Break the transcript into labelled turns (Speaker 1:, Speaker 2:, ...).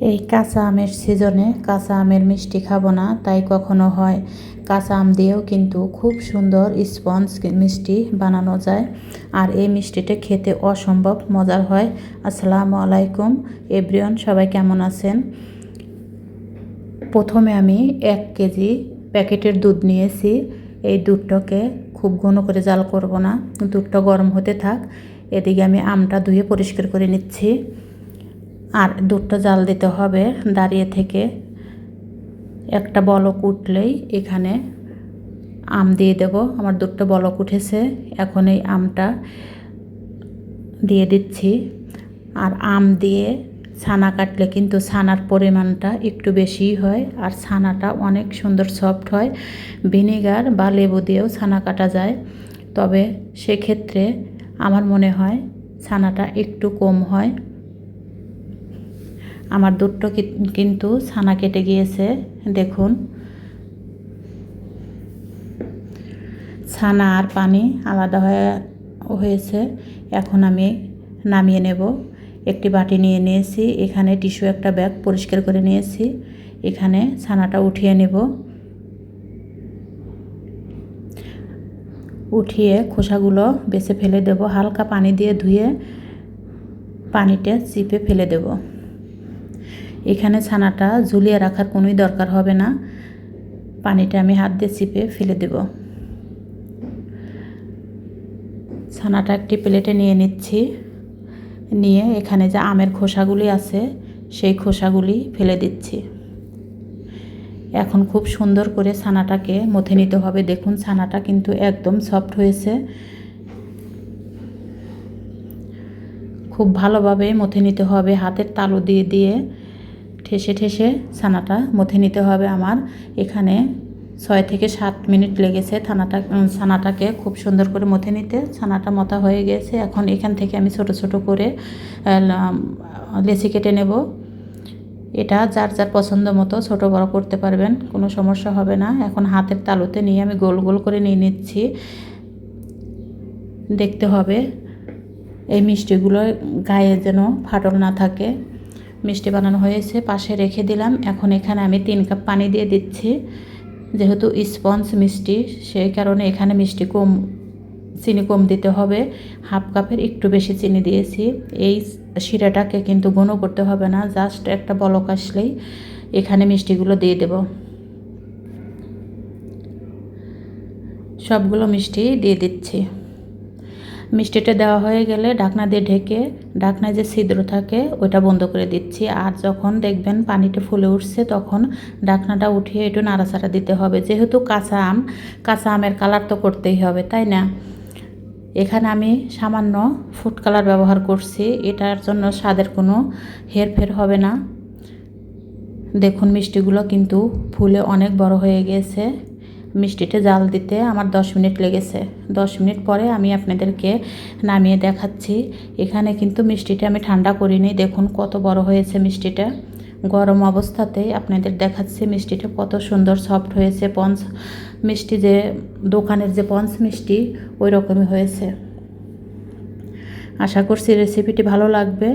Speaker 1: এই কাঁচা আমের সিজনে কাঁচা আমের মিষ্টি খাব না, তাই কখনো হয়। কাঁচা আম দিয়েও কিন্তু খুব সুন্দর স্পঞ্জ মিষ্টি বানানো যায়। আর এই মিষ্টিটা খেতে অসম্ভব মজার হয়। আসসালামু আলাইকুম। এভরিওয়ান, সবাই কেমন আছেন? প্রথমে আমি এক কেজি প্যাকেটের দুধ নিয়েছি। এই দুধটাকে খুব ঘন করে জাল করব না। দুধটা গরম হতে থাক। এদিকে আমি আমটা ধুয়ে পরিষ্কার করে নিচ্ছি। আর দুধটা জাল দিতে হবে দাঁড়িয়ে থেকে। একটা বলক উঠলেই এখানে আম দিয়ে দেব। আমার দুধটা বলক উঠেছে, এখন এই আমটা দিয়ে দিচ্ছি। আর আম দিয়ে ছানা কাটলে কিন্তু ছানার পরিমাণটা একটু বেশিই হয়, আর ছানাটা অনেক সুন্দর সফট হয়। ভিনেগার বা লেবু দিয়েও ছানা কাটা যায়। তবে সেক্ষেত্রে আমার মনে হয় ছানাটা একটু কম হয়। আমার দুধটা কিন্তু ছানা কেটে গিয়েছে, দেখুন। ছানা আর পানি আলাদা হয়ে হয়েছে, এখন আমি নামিয়ে নেব। একটি বাটি নিয়ে নিয়েছি, এখানে টিস্যু একটা ব্যাগ পরিষ্কার করে নিয়েছি, এখানে ছানাটা উঠিয়ে নেব। উঠিয়ে খোসাগুলো বেছে ফেলে দেব, হালকা পানি দিয়ে ধুয়ে পানিটা চিপে ফেলে দেব। এখানে ছানাটা ঝুলিয়ে রাখার কোনোই দরকার হবে না। পানিটা আমি হাত দিয়ে চিপে ফেলে দেব। ছানাটা একটি প্লেটে নিয়ে নিচ্ছি। নিয়ে এখানে যে আমের খোসাগুলি আছে, সেই খোসাগুলি ফেলে দিচ্ছি। এখন খুব সুন্দর করে ছানাটাকে মথে নিতে হবে। দেখুন, ছানাটা কিন্তু একদম সফট হয়েছে। খুব ভালোভাবে মথে নিতে হবে। হাতের তালু দিয়ে দিয়ে ঠেসে ঠেসে ছানাটা মথে নিতে হবে আমার। এখানে ছয় থেকে সাত মিনিট লেগেছে থানাটা ছানাটাকে খুব সুন্দর করে মথে নিতে। ছানাটা মতা হয়ে গেছে। এখন এখান থেকে আমি ছোট ছোট করে লেচি কেটে নেব। এটা যার যার পছন্দ মতো ছোটো বড় করতে পারবেন, কোনো সমস্যা হবে না। এখন হাতের তালুতে নিয়ে আমি গোল গোল করে নিয়ে নিচ্ছি। দেখতে হবে এই মিষ্টিগুলো গায়ে যেন ফাটল না থাকে। মিষ্টি বানানো হয়েছে, পাশে রেখে দিলাম। এখন এখানে আমি তিন কাপ পানি দিয়ে দিচ্ছি। যেহেতু স্পঞ্জ মিষ্টি সেই কারণে এখানে মিষ্টি কম, চিনি কম দিতে হবে। হাফ কাপের একটু বেশি চিনি দিয়েছি। এই শিরাটাকে কিন্তু ঘন করতে হবে না, জাস্ট একটা বলক আসলেই এখানে মিষ্টিগুলো দিয়ে দেব। সবগুলো মিষ্টি দিয়ে দিচ্ছি। মিষ্টিটা দেওয়া হয়ে গেলে ঢাকনা দিয়ে ঢেকে, ঢাকনায় যে ছিদ্র থাকে, ওইটা বন্ধ করে দিচ্ছি। আর যখন দেখবেন পানিটা ফুলে উঠছে, তখন ঢাকনাটা উঠিয়ে একটু নাড়াচাড়া দিতে হবে। যেহেতু কাঁচা আম, কাঁচা আমের কালার তো করতেই হবে, তাই না? এখানে আমি সামান্য ফুড কালার ব্যবহার করছি। এটার জন্য স্বাদের কোনো হেরফের হবে না। দেখুন মিষ্টিগুলো কিন্তু ফুলে অনেক বড় হয়ে গেছে। মিষ্টিটা জাল দিতে আমার দশ মিনিট লেগেছে। দশ মিনিট পরে আমি আপনাদেরকে নামিয়ে দেখাচ্ছি। এখানে কিন্তু মিষ্টিটা আমি ঠান্ডা করিনি। দেখুন কত বড় হয়েছে মিষ্টিটা। গরম অবস্থাতেই আপনাদের দেখাচ্ছি মিষ্টিটা কত সুন্দর সফট হয়েছে। পঞ্চ মিষ্টি যে, দোকানের যে পঞ্চ মিষ্টি ওই রকমই হয়েছে। আশা করছি রেসিপিটি ভালো লাগবে।